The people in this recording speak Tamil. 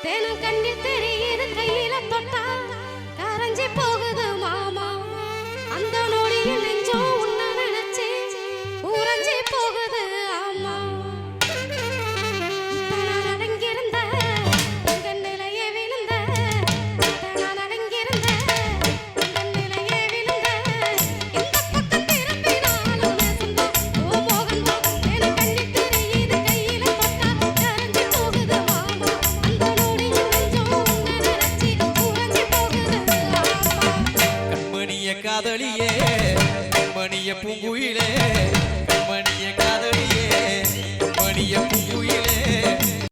ஓ மோகம்தான் தேனும் கண்ணில் காதலியே மணிய பூங்குயிலே மணிய காதலி